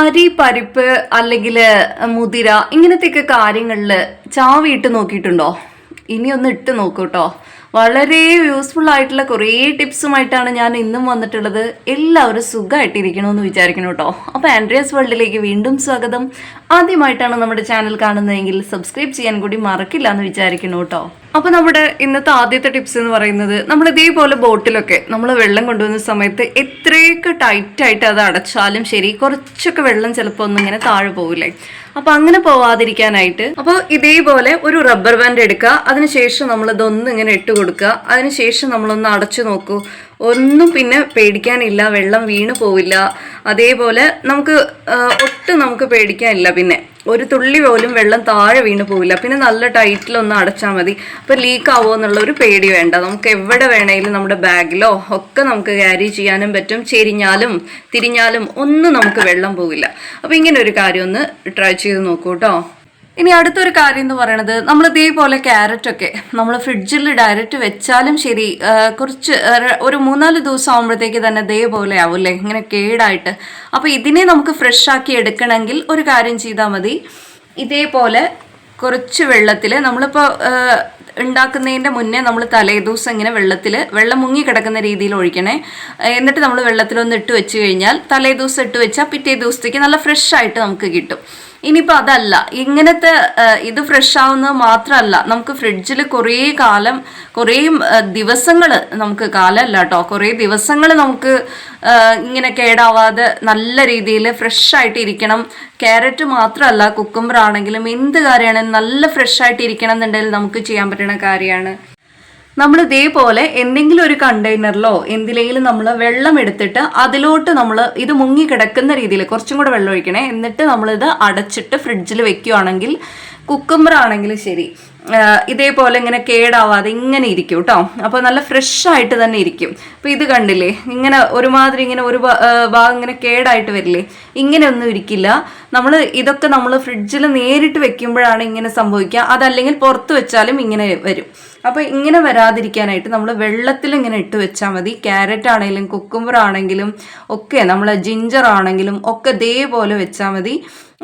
അരി പരിപ്പ് അല്ലെങ്കിൽ മുതിര ഇങ്ങനത്തെയൊക്കെ കാര്യങ്ങളിൽ ചാവി ഇട്ട് നോക്കിയിട്ടുണ്ടോ? ഇനി ഒന്ന് ഇട്ട് നോക്കൂ കേട്ടോ വളരെ യൂസ്ഫുൾ ആയിട്ടുള്ള കുറേ ടിപ്സുമായിട്ടാണ് ഞാൻ ഇന്നും വന്നിട്ടുള്ളത്. എല്ലാവരും സുഖമായിട്ടിരിക്കണമെന്ന് വിചാരിക്കണം കേട്ടോ. അപ്പോൾ ആൻഡ്രിയസ് വേൾഡിലേക്ക് വീണ്ടും സ്വാഗതം. ആദ്യമായിട്ടാണ് നമ്മുടെ ചാനൽ കാണുന്നതെങ്കിൽ സബ്സ്ക്രൈബ് ചെയ്യാൻ കൂടി മറക്കില്ല എന്ന് വിചാരിക്കണം കേട്ടോ. അപ്പൊ നമ്മുടെ ഇന്നത്തെ ആദ്യത്തെ ടിപ്സ് എന്ന് പറയുന്നത് നമ്മൾ ഇതേപോലെ ബോട്ടിലൊക്കെ നമ്മൾ വെള്ളം കൊണ്ടുവന്ന സമയത്ത് എത്രയൊക്കെ ടൈറ്റ് ആയിട്ട് അത് അടച്ചാലും ശരി കുറച്ചൊക്കെ വെള്ളം ചിലപ്പോൾ ഒന്നും ഇങ്ങനെ താഴെ പോവില്ലേ? അപ്പൊ അങ്ങനെ പോവാതിരിക്കാനായിട്ട് അപ്പോൾ ഇതേപോലെ ഒരു റബ്ബർ ബാൻഡ് എടുക്കുക. അതിനുശേഷം ഇങ്ങനെ ഇട്ട് കൊടുക്കുക. അതിനുശേഷം നമ്മളൊന്ന് അടച്ചു നോക്കൂ. ഒന്നും പിന്നെ പേടിക്കാനില്ല വെള്ളം വീണു പോവില്ല. അതേപോലെ നമുക്ക് ഒട്ടും നമുക്ക് പേടിക്കാനില്ല പിന്നെ. ഒരു തുള്ളി പോലും വെള്ളം താഴെ വീണ് പോവില്ല. പിന്നെ നല്ല ടൈറ്റിലൊന്ന് അടച്ചാൽ മതി. അപ്പോൾ ലീക്ക് ആവുമോ എന്നുള്ള ഒരു പേടി വേണ്ട. നമുക്ക് എവിടെ വേണമെങ്കിലും നമ്മുടെ ബാഗിലോ ഒക്കെ നമുക്ക് ക്യാരി ചെയ്യാനും പറ്റും. ചെരിഞ്ഞാലും തിരിഞ്ഞാലും ഒന്നും നമുക്ക് വെള്ളം പോവില്ല. അപ്പോൾ ഇങ്ങനെ ഒരു കാര്യം ഒന്ന് ട്രൈ ചെയ്ത് നോക്കൂ കേട്ടോ ഇനി അടുത്തൊരു കാര്യം എന്ന് പറയുന്നത് നമ്മൾ ഇതേപോലെ ക്യാരറ്റ് ഒക്കെ നമ്മൾ ഫ്രിഡ്ജിൽ ഡയറക്റ്റ് വെച്ചാലും ശരി കുറച്ച് ഒരു മൂന്നാൽ ദിവസം ആകുമ്പോഴത്തേക്ക് തന്നെ ഇതേപോലെ ആവില്ലേ ഇങ്ങനെ കേടായിട്ട്. അപ്പോൾ ഇതിനെ നമുക്ക് ഫ്രഷ് ആക്കി എടുക്കണമെങ്കിൽ ഒരു കാര്യം ചെയ്താൽ മതി. ഇതേപോലെ കുറച്ച് വെള്ളത്തിൽ നമ്മളിപ്പോൾ ഉണ്ടാക്കുന്നതിന്റെ മുന്നേ നമ്മൾ തലേദിവസം ഇങ്ങനെ വെള്ളത്തിൽ വെള്ളം മുങ്ങി കിടക്കുന്ന രീതിയിൽ ഒഴിക്കണേ. എന്നിട്ട് നമ്മൾ വെള്ളത്തിലൊന്ന് ഇട്ട് വെച്ച് കഴിഞ്ഞാൽ തലേദിവസം ഇട്ട് വെച്ചാൽ പിറ്റേ ദിവസത്തേക്ക് നല്ല ഫ്രഷ് ആയിട്ട് നമുക്ക് കിട്ടും. ഇനിയിപ്പോൾ അതല്ല. ഇങ്ങനത്തെ ഇത് ഫ്രഷ് ആവുന്നത് മാത്രമല്ല നമുക്ക് ഫ്രിഡ്ജിൽ കുറേ കാലം കുറേ ദിവസങ്ങൾ നമുക്ക് കാലമല്ല കേട്ടോ കുറേ ദിവസങ്ങൾ നമുക്ക് ഇങ്ങനെ കേടാവാതെ നല്ല രീതിയിൽ ഫ്രഷ് ആയിട്ട് ഇരിക്കണം ക്യാരറ്റ് മാത്രമല്ല കുക്കുംബർ ആണെങ്കിലും എന്ത് കാര്യമാണെങ്കിലും നല്ല ഫ്രഷ് ആയിട്ട് ഇരിക്കണം എന്നുണ്ടെങ്കിൽ നമുക്ക് ചെയ്യാൻ പറ്റുന്ന കാര്യമാണ് നമ്മൾ ഇതേപോലെ എന്തെങ്കിലും ഒരു കണ്ടെയ്നറിലോ എന്തിലെങ്കിലും നമ്മൾ വെള്ളം എടുത്തിട്ട് അതിലോട്ട് നമ്മൾ ഇത് മുങ്ങി കിടക്കുന്ന രീതിയിൽ കുറച്ചും കൂടെ വെള്ളം ഒഴിക്കണേ. എന്നിട്ട് നമ്മളിത് അടച്ചിട്ട് ഫ്രിഡ്ജിൽ വെക്കുകയാണെങ്കിൽ കുക്കുംബർ ആണെങ്കിലും ശരി ഇതേപോലെ ഇങ്ങനെ കേടാവാതെ ഇങ്ങനെ ഇരിക്കും കേട്ടോ അപ്പോൾ നല്ല ഫ്രഷ് ആയിട്ട് തന്നെ ഇരിക്കും. അപ്പോൾ ഇത് കണ്ടില്ലേ? ഇങ്ങനെ ഒരുമാതിരി ഇങ്ങനെ ഒരു ഭാഗം ഇങ്ങനെ കേടായിട്ട് വരില്ലേ? ഇങ്ങനെയൊന്നും ഇരിക്കില്ല. നമ്മൾ ഇതൊക്കെ നമ്മൾ ഫ്രിഡ്ജിൽ നേരിട്ട് വെക്കുമ്പോഴാണ് ഇങ്ങനെ സംഭവിക്കുക. അതല്ലെങ്കിൽ പുറത്ത് വെച്ചാലും ഇങ്ങനെ വരും. അപ്പോൾ ഇങ്ങനെ വരാതിരിക്കാനായിട്ട് നമ്മൾ വെള്ളത്തിൽ ഇങ്ങനെ ഇട്ട് വെച്ചാൽ മതി. ക്യാരറ്റ് ആണെങ്കിലും കുക്കുംബർ ആണെങ്കിലും ഒക്കെ നമ്മൾ ജിഞ്ചർ ആണെങ്കിലും ഒക്കെ ഇതേപോലെ വെച്ചാൽ മതി.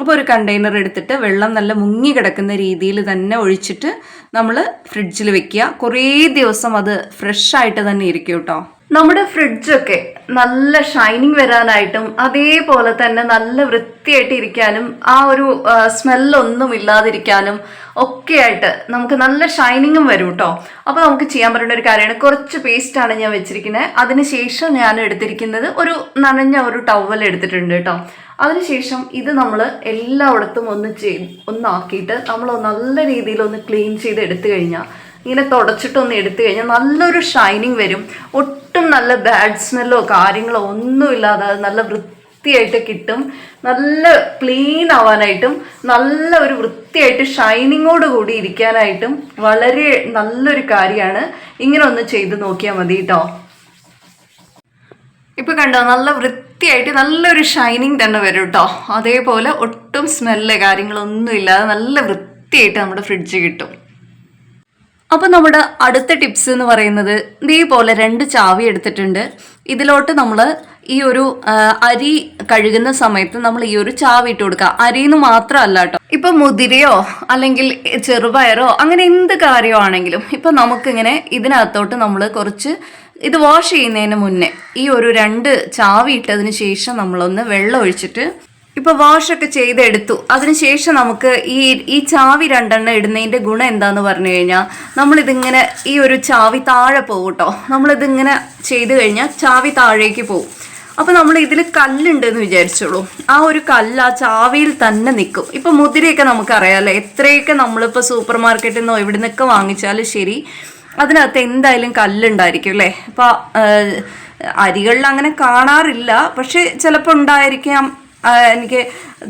അപ്പോൾ ഒരു കണ്ടെയ്നർ എടുത്തിട്ട് വെള്ളം നല്ല മുങ്ങി കിടക്കുന്ന രീതിയിൽ തന്നെ ഒഴിച്ചിട്ട് നമ്മൾ ഫ്രിഡ്ജിൽ വെക്കുക. കുറേ ദിവസം അത് ഫ്രഷ് ആയിട്ട് തന്നെ ഇരിക്കും കേട്ടോ നമ്മുടെ ഫ്രിഡ്ജൊക്കെ നല്ല ഷൈനിങ് വരാനായിട്ടും അതേപോലെ തന്നെ നല്ല വൃത്തിയായിട്ട് ഇരിക്കാനും ആ ഒരു സ്മെല്ലൊന്നും ഇല്ലാതിരിക്കാനും ഒക്കെ ആയിട്ട് നമുക്ക് നല്ല ഷൈനിങ്ങും വരും കേട്ടോ അപ്പോൾ നമുക്ക് ചെയ്യാൻ പറ്റുന്ന ഒരു കാര്യമാണ്. കുറച്ച് പേസ്റ്റാണ് ഞാൻ വെച്ചിരിക്കുന്നത് അതിനുശേഷം ഞാൻ എടുത്തിരിക്കുന്നത് ഒരു നനഞ്ഞ ഒരു ടവൽ എടുത്തിട്ടുണ്ട് കേട്ടോ അതിനുശേഷം ഇത് നമ്മൾ എല്ലായിടത്തും ഒന്ന് ചെയ് ഒന്നാക്കിയിട്ട് നമ്മൾ നല്ല രീതിയിൽ ഒന്ന് ക്ലീൻ ചെയ്ത് എടുത്തു കഴിഞ്ഞാൽ ഇങ്ങനെ തുടച്ചിട്ടൊന്ന് എടുത്തു കഴിഞ്ഞാൽ നല്ലൊരു ഷൈനിങ് വരും. ഒട്ടും നല്ല ബാഡ് സ്മെല്ലോ കാര്യങ്ങളോ ഒന്നുമില്ലാതെ നല്ല വൃത്തിയായിട്ട് കിട്ടും. നല്ല ക്ലീൻ ആവാനായിട്ടും നല്ല ഒരു വൃത്തിയായിട്ട് ഷൈനിങ്ങോട് കൂടി ഇരിക്കാനായിട്ടും വളരെ നല്ലൊരു കാര്യമാണ്. ഇങ്ങനെ ഒന്ന് ചെയ്ത് നോക്കിയാൽ മതി കേട്ടോ ഇപ്പൊ കണ്ടോ നല്ല വൃത്തിയായിട്ട് നല്ലൊരു ഷൈനിങ് തന്നെ വരും കേട്ടോ അതേപോലെ ഒട്ടും സ്മെല്ല് കാര്യങ്ങളൊന്നും ഇല്ലാതെ നല്ല വൃത്തിയായിട്ട് നമ്മുടെ ഫ്രിഡ്ജ് കിട്ടും. അപ്പൊ നമ്മുടെ അടുത്ത ടിപ്സ് എന്ന് പറയുന്നത് ഇതേപോലെ രണ്ട് ചാവി എടുത്തിട്ടുണ്ട്. ഇതിലോട്ട് നമ്മൾ ഈ ഒരു അരി കഴുകുന്ന സമയത്ത് നമ്മൾ ഈ ഒരു ചാവി ഇട്ട് കൊടുക്കുക. അരിന്ന് മാത്രമല്ല കേട്ടോ ഇപ്പൊ മുതിരയോ അല്ലെങ്കിൽ ചെറുപയറോ അങ്ങനെ എന്ത് കാര്യമാണെങ്കിലും ഇപ്പൊ നമുക്കിങ്ങനെ ഇതിനകത്തോട്ട് നമ്മൾ കുറച്ച് ഇത് വാഷ് ചെയ്യുന്നതിന് മുന്നേ ഈ ഒരു രണ്ട് ചാവി ഇട്ടതിന് ശേഷം നമ്മളൊന്ന് വെള്ളം ഒഴിച്ചിട്ട് ഇപ്പൊ വാഷ് ഒക്കെ ചെയ്തെടുത്തു. അതിനുശേഷം നമുക്ക് ഈ ഈ ചാവി രണ്ടെണ്ണം ഇടുന്നതിന്റെ ഗുണം എന്താന്ന് പറഞ്ഞു കഴിഞ്ഞാൽ നമ്മളിതിങ്ങനെ ഈ ഒരു ചാവി താഴെ പോകും കേട്ടോ നമ്മളിതിങ്ങനെ ചെയ്ത് കഴിഞ്ഞാൽ ചാവി താഴേക്ക് പോകും അപ്പൊ നമ്മൾ ഇതിൽ കല്ലുണ്ട് എന്ന് വിചാരിച്ചോളൂ. ആ ഒരു കല്ല് ആ ചാവിയിൽ തന്നെ നിൽക്കും ഇപ്പൊ മുതിരയൊക്കെ നമുക്കറിയാലോ എത്രയൊക്കെ നമ്മളിപ്പോ സൂപ്പർ മാർക്കറ്റിൽ നിന്നോ എവിടെ നിന്നൊക്കെ വാങ്ങിച്ചാലും ശരി അതിനകത്ത് എന്തായാലും കല്ലുണ്ടായിരിക്കും അല്ലേ? അപ്പൊ അരികളിൽ അങ്ങനെ കാണാറില്ല. പക്ഷെ ചിലപ്പോൾ ഉണ്ടായിരിക്കാം. എനിക്ക്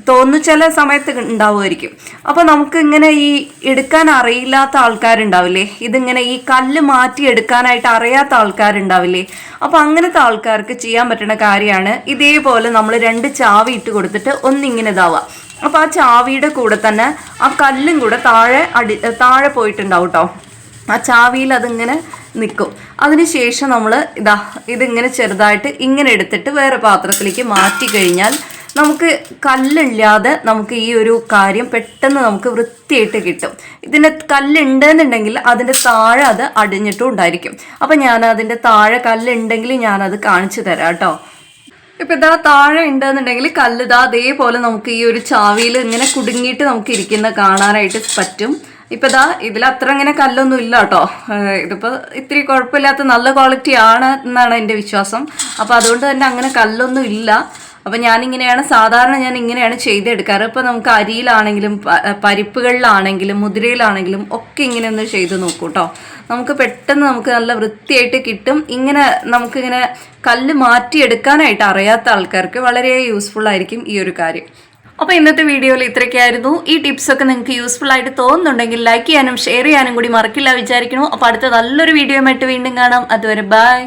തോന്നുന്നു ചില സമയത്ത് ഉണ്ടാവുമായിരിക്കും. അപ്പോൾ നമുക്ക് ഇങ്ങനെ ഈ എടുക്കാൻ അറിയില്ലാത്ത ആൾക്കാരുണ്ടാവില്ലേ? ഇതിങ്ങനെ ഈ കല്ല് മാറ്റി എടുക്കാനായിട്ട് അറിയാത്ത ആൾക്കാരുണ്ടാവില്ലേ? അപ്പോൾ അങ്ങനത്തെ ആൾക്കാർക്ക് ചെയ്യാൻ പറ്റുന്ന കാര്യമാണ് ഇതേപോലെ നമ്മൾ രണ്ട് ചാവി ഇട്ട് കൊടുത്തിട്ട് ഒന്നിങ്ങനെ ഇതാവുക. അപ്പോൾ ആ ചാവിയുടെ കൂടെ തന്നെ ആ കല്ലും കൂടെ താഴെ അടി താഴെ പോയിട്ടുണ്ടാവും കേട്ടോ ആ ചാവിയിൽ അതിങ്ങനെ നിൽക്കും. അതിനുശേഷം നമ്മൾ ഇതാ ഇതിങ്ങനെ ചെറുതായിട്ട് ഇങ്ങനെ എടുത്തിട്ട് വേറെ പാത്രത്തിലേക്ക് മാറ്റി കഴിഞ്ഞാൽ നമുക്ക് കല്ലില്ലാതെ നമുക്ക് ഈ ഒരു കാര്യം പെട്ടെന്ന് നമുക്ക് വൃത്തിയായിട്ട് കിട്ടും. ഇതിന്റെ കല്ലുണ്ടെന്നുണ്ടെങ്കിൽ അതിന്റെ താഴെ അത് അടിഞ്ഞിട്ടും ഉണ്ടായിരിക്കും. അപ്പം ഞാൻ അതിന്റെ താഴെ കല്ലുണ്ടെങ്കിൽ ഞാനത് കാണിച്ചു തരാം കേട്ടോ. ഇപ്പം ഇതാ താഴെ ഉണ്ടെന്നുണ്ടെങ്കിൽ കല്ല് ഇതാ അതേപോലെ നമുക്ക് ഈ ഒരു ചാവിയിൽ ഇങ്ങനെ കുടുങ്ങിയിട്ട് നമുക്ക് ഇരിക്കുന്ന കാണാനായിട്ട് പറ്റും. ഇപ്പം ഇതാ ഇതിൽ അത്ര ഇങ്ങനെ കല്ലൊന്നും ഇല്ല കേട്ടോ. ഇതിപ്പോൾ ഇത്തിരി കുഴപ്പമില്ലാത്ത നല്ല ക്വാളിറ്റി ആണ് എന്നാണ് എന്റെ വിശ്വാസം. അപ്പോൾ അതുകൊണ്ട് തന്നെ അങ്ങനെ കല്ലൊന്നും ഇല്ല. അപ്പൊ ഞാനിങ്ങനെയാണ് സാധാരണ ഞാൻ ഇങ്ങനെയാണ് ചെയ്തെടുക്കാറ്. ഇപ്പൊ നമുക്ക് അരിയിലാണെങ്കിലും പരിപ്പുകളിലാണെങ്കിലും മുതിരയിലാണെങ്കിലും ഒക്കെ ഇങ്ങനെ ഒന്ന് ചെയ്ത് നോക്കൂ കേട്ടോ നമുക്ക് പെട്ടെന്ന് നമുക്ക് നല്ല വൃത്തിയായിട്ട് കിട്ടും. ഇങ്ങനെ നമുക്കിങ്ങനെ കല്ല് മാറ്റിയെടുക്കാനായിട്ട് അറിയാത്ത ആൾക്കാർക്ക് വളരെ യൂസ്ഫുൾ ആയിരിക്കും ഈ ഒരു കാര്യം. അപ്പോൾ ഇന്നത്തെ വീഡിയോയിൽ ഇത്രയ്ക്കായിരുന്നു ഈ ടിപ്സൊക്കെ നിങ്ങൾക്ക് യൂസ്ഫുൾ ആയിട്ട് തോന്നുന്നുണ്ടെങ്കിൽ ലൈക്ക് ചെയ്യാനും ഷെയർ ചെയ്യാനും കൂടി മറക്കില്ല വിചാരിക്കുന്നു. അപ്പോൾ അടുത്ത നല്ലൊരു വീഡിയോ വീണ്ടും കാണാം. അതുവരെ ബൈ.